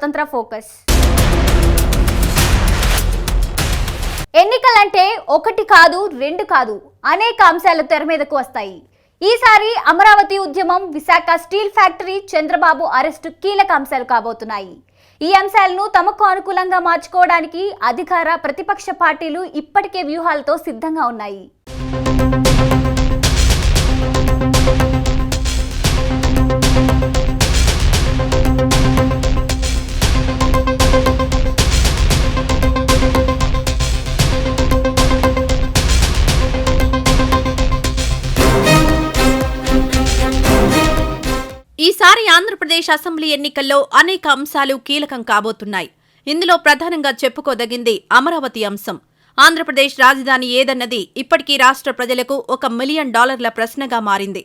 స్వతంత్ర ఫోకస్. ఎన్నికలంటే ఒకటి కాదు రెండు కాదు అనేక అంశాలు తెర మీదకు వస్తాయి. ఈసారి అమరావతి ఉద్యమం Visakha steel factory Chandrababu arrest కీలక అంశాలు కాబోతున్నాయి. ఈ అంశాలను తమకు అనుకూలంగా మార్చుకోవడానికి అధికార ప్రతిపక్ష పార్టీలు ఇప్పటికే వ్యూహాలతో సిద్ధంగా ఉన్నాయి. ఆంధ్రప్రదేశ్ అసెంబ్లీ ఎన్నికల్లో అనేక అంశాలు కీలకం కాబోతున్నాయి. ఇందులో ప్రధానంగా చెప్పుకోదగింది అమరావతి అంశం. ఆంధ్రప్రదేశ్ రాజధాని ఏదన్నది ఇప్పటికీ రాష్ట్ర ప్రజలకు ఒక మిలియన్ డాలర్ల ప్రశ్నగా మారింది.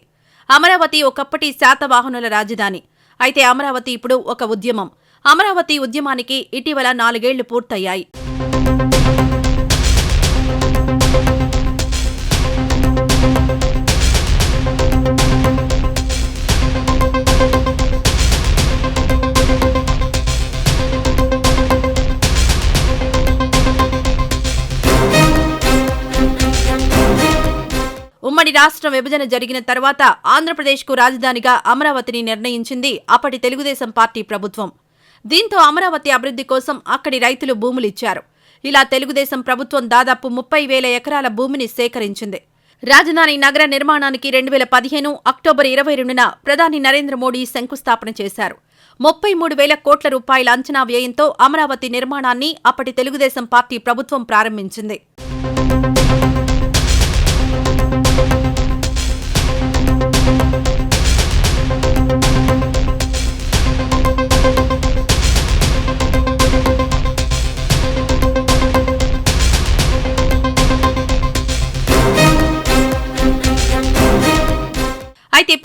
అమరావతి ఒకప్పటి శాతవాహనుల రాజధాని. అయితే అమరావతి ఇప్పుడు ఒక ఉద్యమం. అమరావతి ఉద్యమానికి ఇటీవల నాలుగేళ్ళు పూర్తయ్యాయి. రాష్ట్ర విభజన జరిగిన తర్వాత ఆంధ్రప్రదేశ్కు రాజధానిగా అమరావతిని నిర్ణయించింది అప్పటి తెలుగుదేశం పార్టీ ప్రభుత్వం. దీంతో అమరావతి అభివృద్ధి కోసం అక్కడి రైతులు భూములిచ్చారు. ఇలా తెలుగుదేశం ప్రభుత్వం దాదాపు ముప్పై వేల ఎకరాల భూమిని సేకరించింది. రాజధాని నగర నిర్మాణానికి రెండు వేల పదిహేను అక్టోబర్ ఇరవై రెండున ప్రధాని నరేంద్ర మోడీ శంకుస్థాపన చేశారు. ముప్పై మూడు వేల కోట్ల రూపాయల అంచనా వ్యయంతో అమరావతి నిర్మాణాన్ని అప్పటి తెలుగుదేశం పార్టీ ప్రభుత్వం ప్రారంభించింది.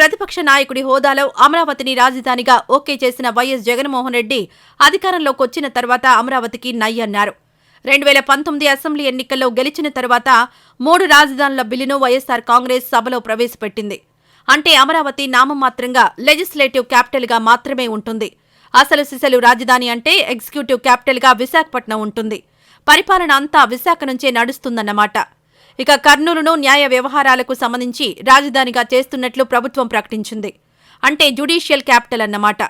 ప్రతిపక్ష నాయకుడి హోదాలో అమరావతిని రాజధానిగా ఓకే చేసిన వైఎస్ జగన్మోహన్ రెడ్డి అధికారంలోకి వచ్చిన తర్వాత అమరావతికి నై అన్నారు. రెండు వేల పంతొమ్మిది అసెంబ్లీ ఎన్నికల్లో గెలిచిన తర్వాత మూడు రాజధానుల బిల్లును వైఎస్సార్ కాంగ్రెస్ సభలో ప్రవేశపెట్టింది. అంటే అమరావతి నామమాత్రంగా లెజిస్లేటివ్ క్యాపిటల్గా మాత్రమే ఉంటుంది. అసలు సిసలు రాజధాని అంటే ఎగ్జిక్యూటివ్ క్యాపిటల్గా విశాఖపట్నం ఉంటుంది. పరిపాలన అంతా విశాఖ నుంచే నడుస్తుందన్నమాట. ఇక కర్నూలును న్యాయ వ్యవహారాలకు సంబంధించి రాజధానిగా చేస్తున్నట్లు ప్రభుత్వం ప్రకటించింది. అంటే జ్యుడీషియల్ క్యాపిటల్ అన్నమాట.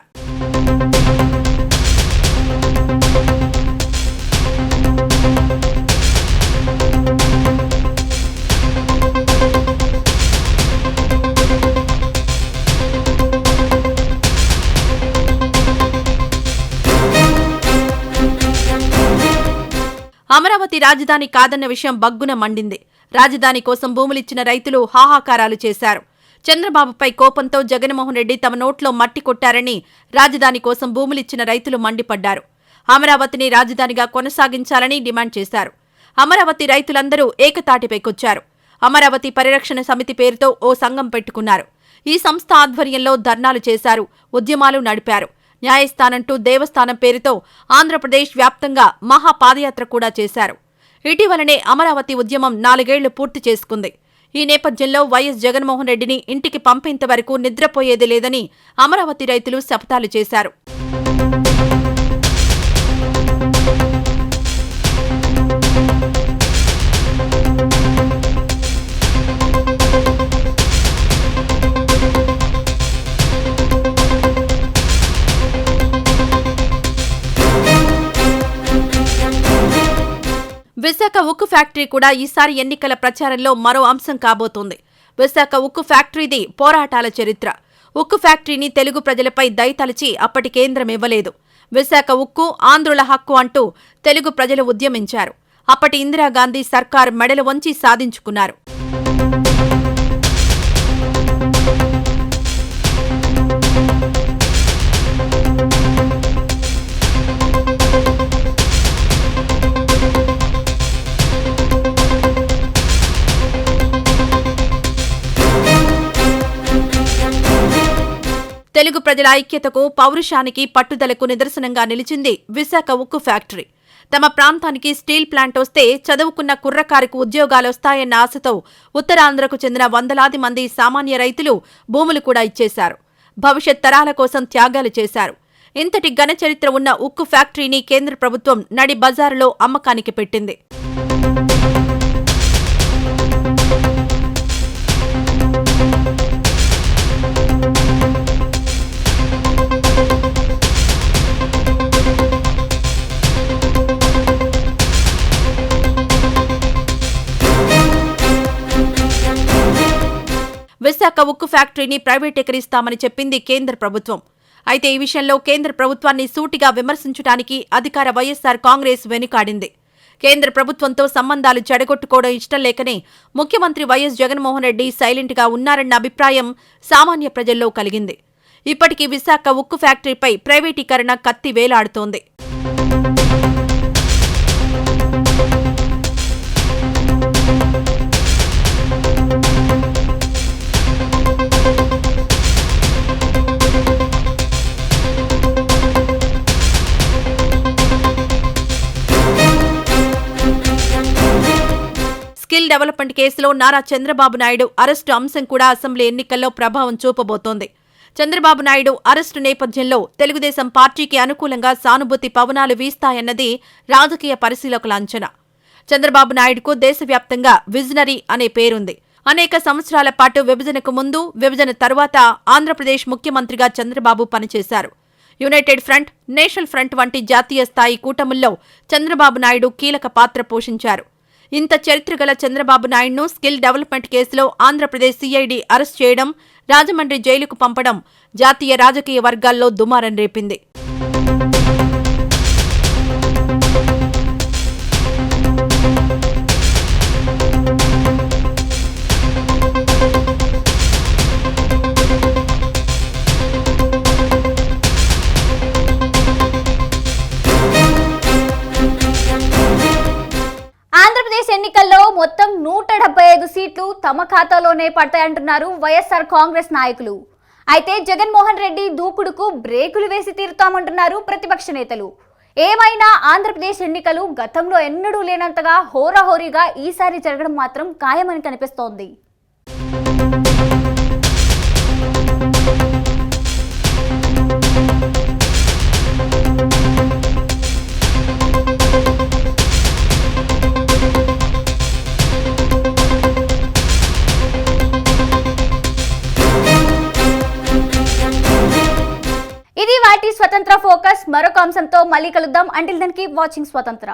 అమరావతి రాజధాని కాదన్న విషయం బగ్గున మండింది. రాజధాని కోసం భూములిచ్చిన రైతులు హాహాకారాలు చేశారు. చంద్రబాబుపై కోపంతో జగన్మోహన్ రెడ్డి తమ నోట్లో మట్టి కొట్టారని రాజధాని కోసం భూములిచ్చిన రైతులు మండిపడ్డారు. అమరావతిని రాజధానిగా కొనసాగించాలని డిమాండ్ చేశారు. అమరావతి రైతులందరూ ఏకతాటిపైకొచ్చారు. అమరావతి పరిరక్షణ సమితి పేరుతో ఓ సంఘం పెట్టుకున్నారు. ఈ సంస్థ ఆధ్వర్యంలో ధర్నాలు చేశారు ఉద్యమాలు నడిపారు. న్యాయస్థానంటూ దేవస్థానం పేరుతో ఆంధ్రప్రదేశ్ వ్యాప్తంగా మహా పాదయాత్ర కూడా చేశారు. ఇటీవలనే అమరావతి ఉద్యమం నాలుగేళ్ళు పూర్తి చేసుకుంది. ఈ నేపథ్యంలో వైఎస్ జగన్మోహన్ రెడ్డిని ఇంటికి పంపేంత వరకు నిద్రపోయేది లేదని అమరావతి రైతులు శపథాలు చేశారు. విశాఖ ఉక్కు ఫ్యాక్టరీ కూడా ఈసారి ఎన్నికల ప్రచారంలో మరో అంశం కాబోతోంది. విశాఖ ఉక్కు ఫ్యాక్టరీది పోరాటాల చరిత్ర. ఉక్కు ఫ్యాక్టరీని తెలుగు ప్రజలపై దయతలిచి అప్పటి కేంద్రం ఇవ్వలేదు. విశాఖ ఉక్కు ఆంధ్రుల హక్కు అంటూ తెలుగు ప్రజలు ఉద్యమించారు. అప్పటి ఇందిరాగాంధీ సర్కార్ మెడలు వంచి సాధించుకున్నారు. తెలుగు ప్రజల ఐక్యతకు పౌరుషానికి పట్టుదలకు నిదర్శనంగా నిలిచింది విశాఖ ఉక్కు ఫ్యాక్టరీ. తమ ప్రాంతానికి స్టీల్ ప్లాంట్ వస్తే చదువుకున్న కుర్రకారికి ఉద్యోగాలొస్తాయన్న ఆశతో ఉత్తరాంధ్రకు చెందిన వందలాది మంది సామాన్య రైతులు భూములు కూడా ఇచ్చేశారు. భవిష్యత్ తరాల కోసం త్యాగాలు చేశారు. ఇంతటి ఘన చరిత్ర ఉన్న ఉక్కు ఫ్యాక్టరీని కేంద్ర ప్రభుత్వం నడి బజారులో అమ్మకానికి పెట్టింది. విశాఖ ఉక్కు ఫ్యాక్టరీని ప్రైవేటీకరిస్తామని చెప్పింది కేంద్ర ప్రభుత్వం. అయితే ఈ విషయంలో కేంద్ర ప్రభుత్వాన్ని సూటిగా విమర్శించడానికి అధికార వైఎస్సార్ కాంగ్రెస్ వెనుకాడింది. కేంద్ర ప్రభుత్వంతో సంబంధాలు చెడగొట్టుకోవడం ఇష్టం లేకనే ముఖ్యమంత్రి వైఎస్ జగన్మోహన్ రెడ్డి సైలెంట్గా ఉన్నారన్న అభిప్రాయం సామాన్య ప్రజల్లో కలిగింది. ఇప్పటికీ విశాఖ ఉక్కు ఫ్యాక్టరీపై ప్రైవేటీకరణ కత్తి వేలాడుతోంది. స్కిల్ డెవలప్మెంట్ కేసులో నారా చంద్రబాబు నాయుడు అరెస్టు అంశం కూడా అసెంబ్లీ ఎన్నికల్లో ప్రభావం చూపబోతోంది. చంద్రబాబు నాయుడు అరెస్టు నేపథ్యంలో తెలుగుదేశం పార్టీకి అనుకూలంగా సానుభూతి పవనాలు వీస్తాయన్నది రాజకీయ పరిశీలకుల అంచనా. చంద్రబాబు నాయుడుకు దేశవ్యాప్తంగా విజనరీ అనే పేరుంది. అనేక సంవత్సరాల పాటు విభజనకు ముందు విభజన తరువాత ఆంధ్రప్రదేశ్ ముఖ్యమంత్రిగా చంద్రబాబు పనిచేశారు. యునైటెడ్ ఫ్రంట్ నేషనల్ ఫ్రంట్ వంటి జాతీయ స్థాయి కూటముల్లో చంద్రబాబు నాయుడు కీలక పాత్ర పోషించారు. ఇంత చరిత్ర గల చంద్రబాబు నాయుడును స్కిల్ డెవలప్మెంట్ కేసులో ఆంధ్రప్రదేశ్ సిఐడి అరెస్ట్ చేయడం రాజమండ్రి జైలుకు పంపడం జాతీయ రాజకీయ వర్గాల్లో దుమారం రేపింది. తమ ఖాతాలోనే పడతాయంటున్నారు వైఎస్ఆర్ కాంగ్రెస్ నాయకులు. అయితే జగన్మోహన్ రెడ్డి దూకుడుకు బ్రేకులు వేసి తీరుతామంటున్నారు ప్రతిపక్ష నేతలు. ఏమైనా ఆంధ్రప్రదేశ్ ఎన్నికలు గతంలో ఎన్నడూ లేనంతగా హోరాహోరీగా ఈసారి జరగడం మాత్రం ఖాయమని కనిపిస్తోంది. మరొక అంశంతో మళ్ళీ కలుద్దాం. అంటిల్ దానికి కీప్ వాచింగ్ స్వతంత్ర